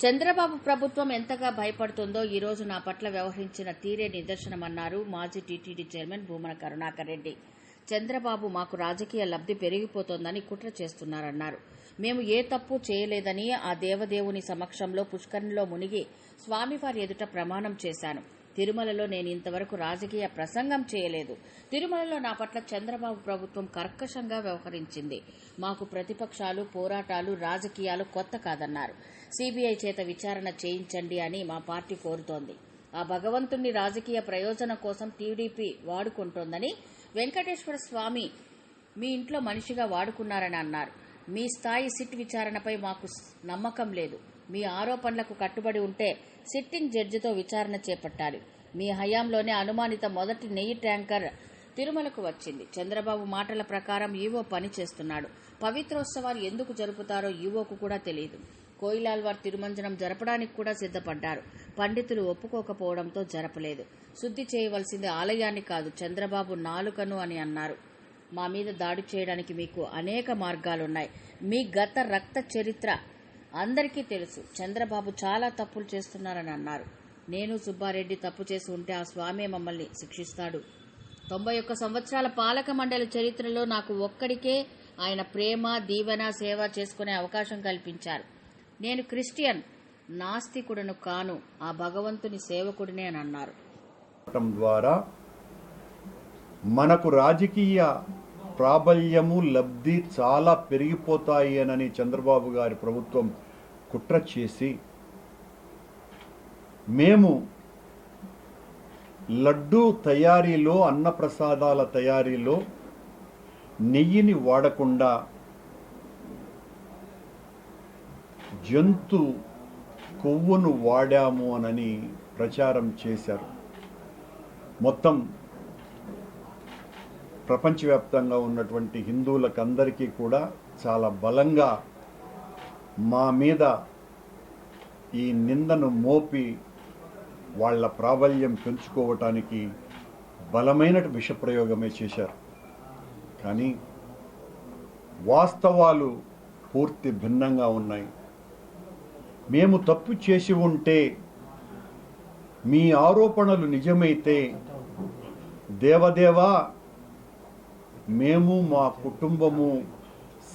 చంద్రబాబు ప్రభుత్వం ఎంతగా భయపడుతుందో ఈ రోజు నా పట్ల వ్యవహరించిన తీరే నిదర్శనమన్నారు మాజీ టీటీడీ చైర్మన్ భూమన కరుణాకర్ రెడ్డి. చంద్రబాబు మాకు రాజకీయ లబ్ధి పెరిగిపోతోందని కుట్ర చేస్తున్నారన్నారు. మేము ఏ తప్పు చేయలేదని ఆ దేవదేవుని సమక్షంలో పుష్కరంలో మునిగి స్వామివారి ఎదుట ప్రమాణం చేశాను. తిరుమలలో నేను ఇంతవరకు రాజకీయ ప్రసంగం చేయలేదు. తిరుమలలో నా పట్ల చంద్రబాబు ప్రభుత్వం కర్కశంగా వ్యవహరించింది. మాకు ప్రతిపక్షాలు పోరాటాలు రాజకీయాలు కొత్త కాదన్నారు. సీబీఐ చేత విచారణ చేయించండి అని మా పార్టీ కోరుతోంది. ఆ భగవంతుణ్ణి రాజకీయ ప్రయోజనం కోసం టీడీపీ వాడుకుంటోందని వెంకటేశ్వర స్వామి మీ ఇంట్లో మనిషిగా వాడుకున్నారని అన్నారు. మీ స్థాయి సిట్ విచారణపై మాకు నమ్మకం లేదు. మీ ఆరోపణలకు కట్టుబడి ఉంటే సిట్టింగ్ జడ్జితో విచారణ చేపట్టాలి. మీ హయాంలోనే అనుమానిత మొదటి నెయ్యి ట్యాంకర్ తిరుమలకు వచ్చింది. చంద్రబాబు మాటల ప్రకారం ఈవో పని చేస్తున్నాడు. పవిత్రోత్సవాలు ఎందుకు జరుపుతారో ఈవోకు కూడా తెలియదు. కోయిలాల్వార్ తిరుమంజనం జరపడానికి కూడా సిద్ధపడ్డారు. పండితులు ఒప్పుకోకపోవడంతో జరపలేదు. శుద్ధి చేయవలసింది ఆలయాన్ని కాదు చంద్రబాబు నాలుకను అని అన్నారు. మా మీద దాడి చేయడానికి మీకు అనేక మార్గాలున్నాయి. మీ గత రక్త చరిత్ర అందరికీ తెలుసు. చంద్రబాబు చాలా తప్పులు చేస్తున్నారని అన్నారు. నేను సుబ్బారెడ్డి తప్పు చేసి ఉంటే ఆ స్వామి మమ్మల్ని శిక్షిస్తాడు. తొంభై ఒక్క సంవత్సరాల పాలక మండలి చరిత్రలో నాకు ఒక్కడికే ఆయన ప్రేమ దీవెన సేవ చేసుకునే అవకాశం కల్పించారు. నేను క్రిస్టియన్ నాస్తికుడను కాను ఆ భగవంతుని సేవకుడినే అని అన్నారు. ద్వారా మనకు రాజకీయ ప్రాబల్యము లబ్ధి చాలా పెరిగిపోతాయి అని చంద్రబాబు గారి ప్రభుత్వం కుట్ర చేసి మేము లడ్డూ తయారీలో అన్నప్రసాదాల తయారీలో నెయ్యిని వాడకుండా జంతు కొవ్వును వాడాము అనని ప్రచారం చేశారు. మొత్తం ప్రపంచవ్యాప్తంగా ఉన్నటువంటి హిందువులకందరికీ కూడా చాలా బలంగా మా మీద ఈ నిందను మోపి వాళ్ళ ప్రాబల్యం పెంచుకోవటానికి బలమైన విషప్రయోగమే చేశారు. కానీ వాస్తవాలు పూర్తి భిన్నంగా ఉన్నాయి. మేము తప్పు చేసి ఉంటే మీ ఆరోపణలు నిజమైతే దేవదేవా మేము మా కుటుంబము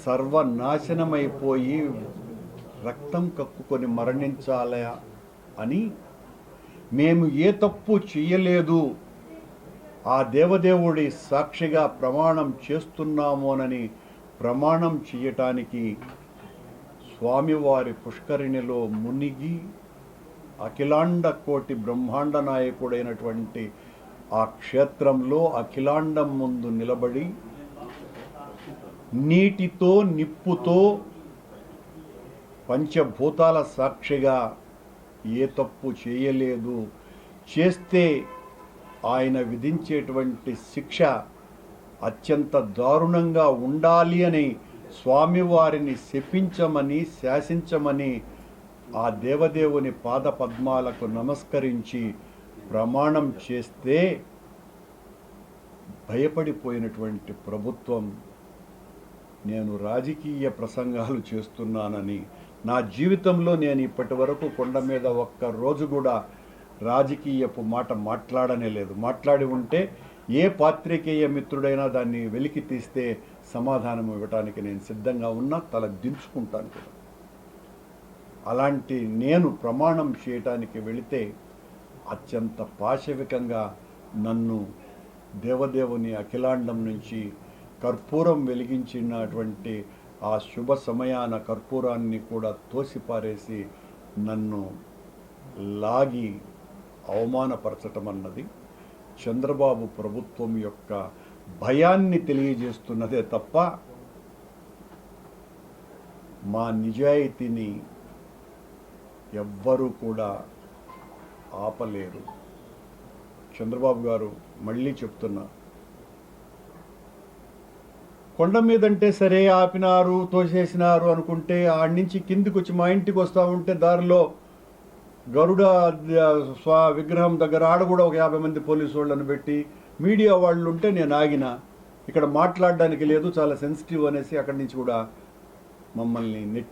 సర్వనాశనమైపోయి రక్తం కక్కుకొని మరణించాలా అని మేము ఏ తప్పు చేయలేదు ఆ దేవదేవుడి సాక్షిగా ప్రమాణం చేస్తున్నామోనని ప్రమాణం చేయటానికి స్వామివారి పుష్కరిణిలో మునిగి అఖిలాండ కోటి బ్రహ్మాండ నాయకుడైనటువంటి ఆ క్షేత్రంలో అఖిలాండం ముందు నిలబడి నీటితో నిప్పుతో పంచభూతాల సాక్షిగా ఏ తప్పు చేయలేదు. చేస్తే ఆయన విధించేటువంటి శిక్ష అత్యంత దారుణంగా ఉండాలి అని స్వామివారిని శపించమని శాసించమని ఆ దేవదేవుని పాద పద్మాలకు నమస్కరించి ప్రమాణం చేస్తే భయపడిపోయినటువంటి ప్రభుత్వం నేను రాజకీయ ప్రసంగాలు చేస్తున్నానని నా జీవితంలో నేను ఇప్పటి వరకు కొండ మీద ఒక్క రోజు కూడా రాజకీయపు మాట మాట్లాడనే లేదు. మాట్లాడి ఉంటే ఏ పాత్రికేయ మిత్రుడైనా దాన్ని వెలికి తీస్తే సమాధానం ఇవ్వటానికి నేను సిద్ధంగా ఉన్నా తల దించుకుంటాను కూడా. అలాంటి నేను ప్రమాణం చేయటానికి వెళితే అత్యంత పాశవికంగా నన్ను దేవదేవుని అఖిలాండం నుంచి కర్పూరం వెలిగించినటువంటి ఆ శుభ సమయాన కర్పూరాన్ని కూడా తోసిపారేసి నన్ను లాగి అవమానపరచటం అన్నది చంద్రబాబు ప్రభుత్వం యొక్క భయాన్ని తెలియజేస్తున్నదే తప్ప మా నిజాయితీని ఎవ్వరూ కూడా ఆపలేరు. చంద్రబాబు గారు మళ్ళీ చెప్తున్నా కొండ మీదంటే సరే ఆపినారు తోసేసినారు అనుకుంటే ఆడి నుంచి కిందికి వచ్చి మా ఇంటికి వస్తూ ఉంటే దారిలో గరుడ స్వా విగ్రహం దగ్గర ఆడ కూడా ఒక యాభై మంది పోలీసు వాళ్ళని పెట్టి మీడియా వాళ్ళు ఉంటే నేను ఆగిన. ఇక్కడ మాట్లాడడానికి లేదు చాలా సెన్సిటివ్ అనేసి అక్కడి నుంచి కూడా మమ్మల్ని నెట్